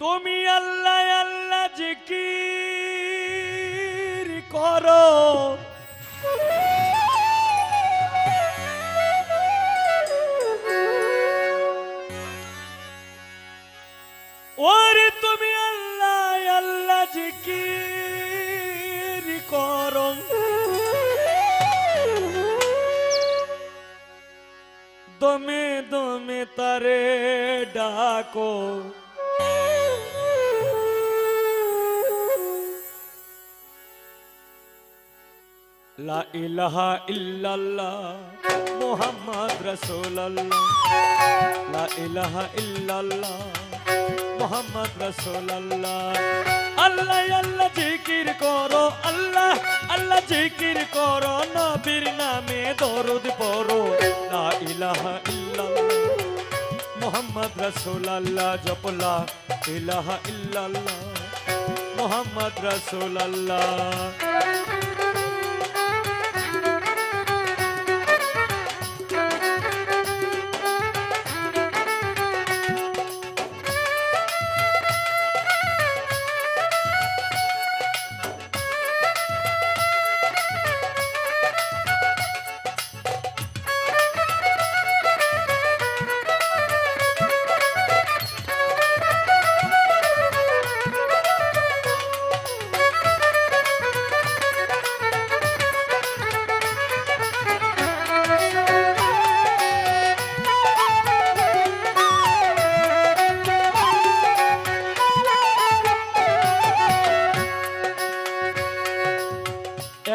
তুমি আল্লাহ আল্লাহ জিকির করো। ওরে তুমি আল্লাহ আল্লাহ জিকির করো। দমে দমে তারে ডাকো। লা ইলাহা ইল্লাল্লাহ মুহাম্মদ রাসূলুল্লাহ। লা ইলাহা ইল্লাল্লাহ মুহাম্মদ রাসূলুল্লাহ। আল্লাহ আল্লাহ জিকির করো, আল্লাহ আল্লাহ জিকির করো, নবীর নামে দরুদ পড়ো। লা ইলাহা ইল্লাল্লাহ মোহাম্মদ রসুল্লাহ জপলা ইলাহা ইল্লাল্লাহ মোহাম্মদ রসুল্লাহ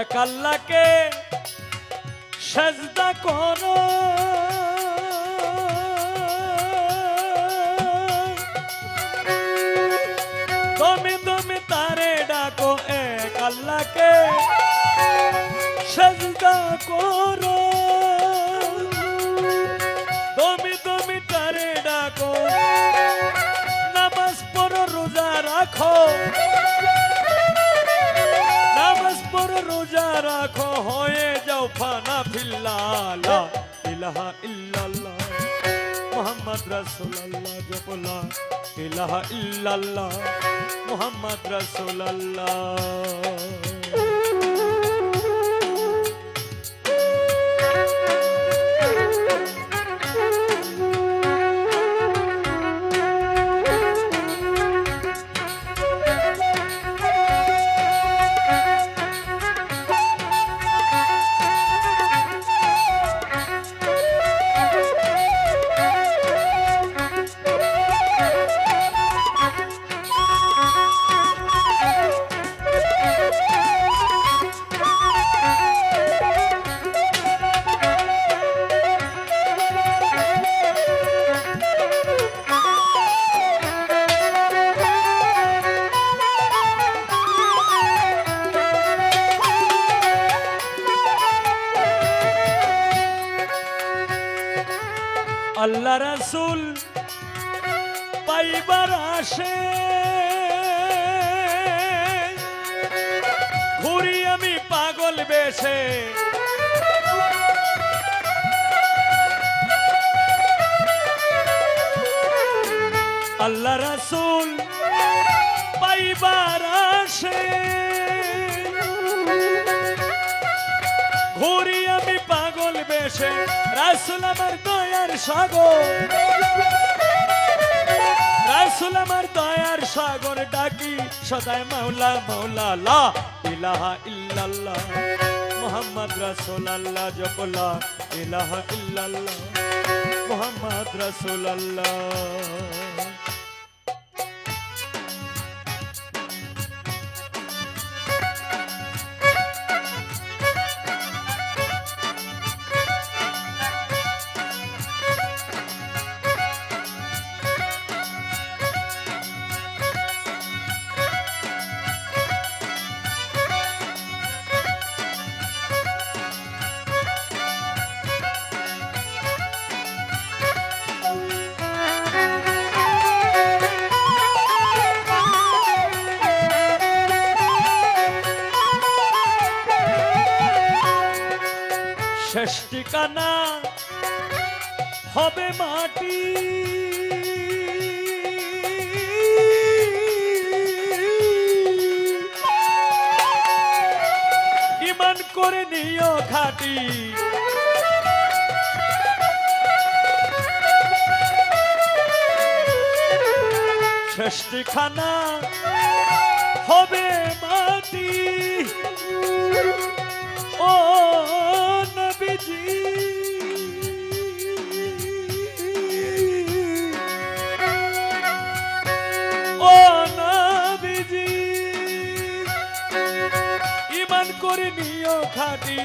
এক আল্লাহকে সাজদা করো। তুমি তুমি তারে ডাকো এক আল্লাহকে সাজদা করো। তুমি তুমি তারে ডাকো। নামাজ পড়ো, রোজা রাখো। রোজা রাখো, হয়ে যাও ফানা ফিল্লালা। ইলাহা ইল্লাল্লাহ, মোহাম্মদ রাসূলুল্লাহ জপলা ইলাহা ইল্লাল্লাহ, মোহাম্মদ রাসূলুল্লাহ। রাসূল পাইবার আসে। ঘুরি আমি পাগল বেশে। আল্লাহ রাসূল পাইবার আসে। ঘুরি আমি পাগল বেশে রাসুল আমার দয়ার সাগর। রাসুল আমার দয়ার সাগর ডাকি সদায় মাওলা মাওলা লা ইলাহা ইল্লাল্লাহ। মোহাম্মদ রাসূল আল্লাহ জপলা ইলাহা ইল্লাল্লাহ। মোহাম্মদ রাসূল আল্লাহ শেষ হবে মাটি। ইমান করে নিও খাটি শেষ হবে মা খাটি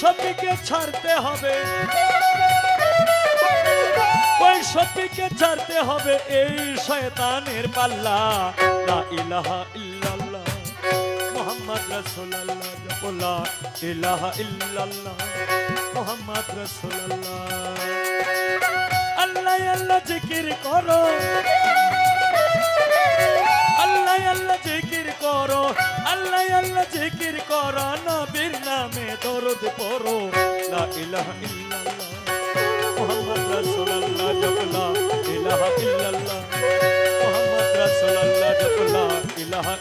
সবকে ছাড়তে হবে। সবকে ছাড়তে হবে এই শয়তানের পাল্লা। লা ইলাহা ইল্লাল্লাহ, মোহাম্মদ রাসূলুল্লাহ জপলা ইলাহা ইল্লাল্লাহ, মোহাম্মদ রাসূলুল্লাহ। আল্লাহ আল্লাহ জিকির করো। আল্লাহ জিকির করো, আল্লাহ আল্লাহ জিকির করো, নবীর নামে দরদ পড়ো। লা ইলাহা ইল্লাল্লাহ, মুহাম্মদ রাসূলুল্লাহ জপলা ইলাহা ইল্লাল্লাহ, মুহাম্মদ রাসূলুল্লাহ জপলা ইলাহা